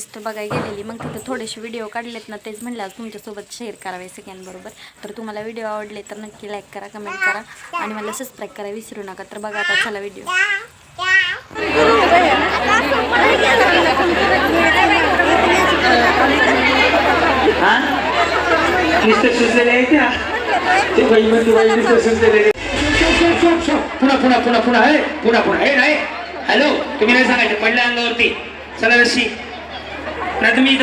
नुसतं बघायला गेलेली. मग तिथं थोडेसे व्हिडिओ काढलेत ना तेच म्हणलं आज तुमच्यासोबत शेअर करावे सगळ्यांबरोबर. तर तुम्हाला व्हिडिओ आवडले तर नक्की लाईक करा कमेंट करा. आणि मला सबस्क्राईब करा विसरू नका. तर बघा आता चला व्हिडिओ पुन्हा पुन्हा पुन्हा पुन्हा पुन्हा पुन्हा हे नाही. हॅलो तुम्ही नाही सांगायचं पडल्या अंगावरती. चला रशी नाही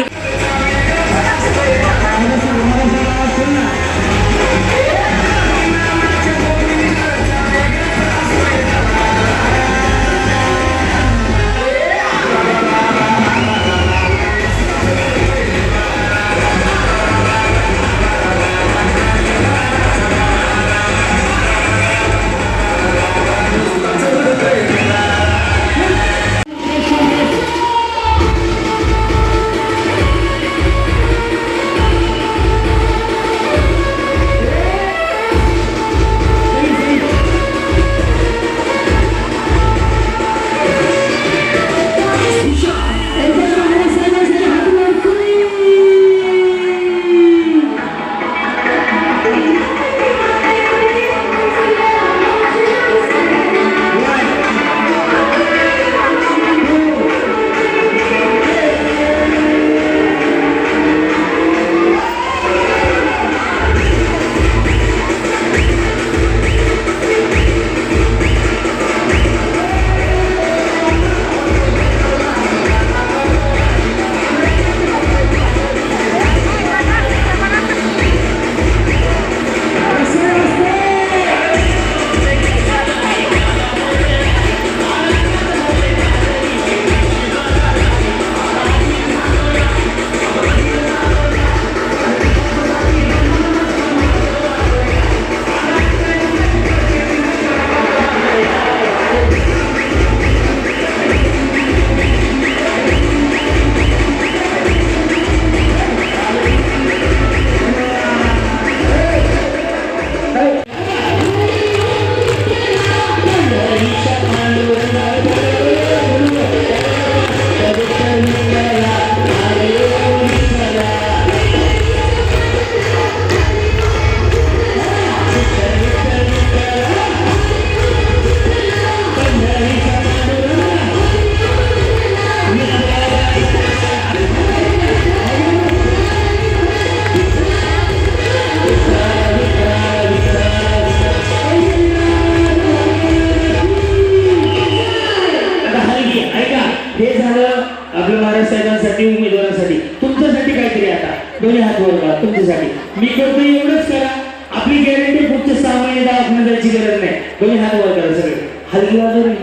महाराज उमेदवारांसाठी. तुमच्यासाठी काहीतरी आता. दोन्ही हात वर करा तुमच्यासाठी. मी करतो एवढंच करा. आपली गॅरंटी पुढचे सहा महिने दवाखान्यात जायची गरज नाही. दोन्ही हात वर करा सगळे. हलगी वाजवली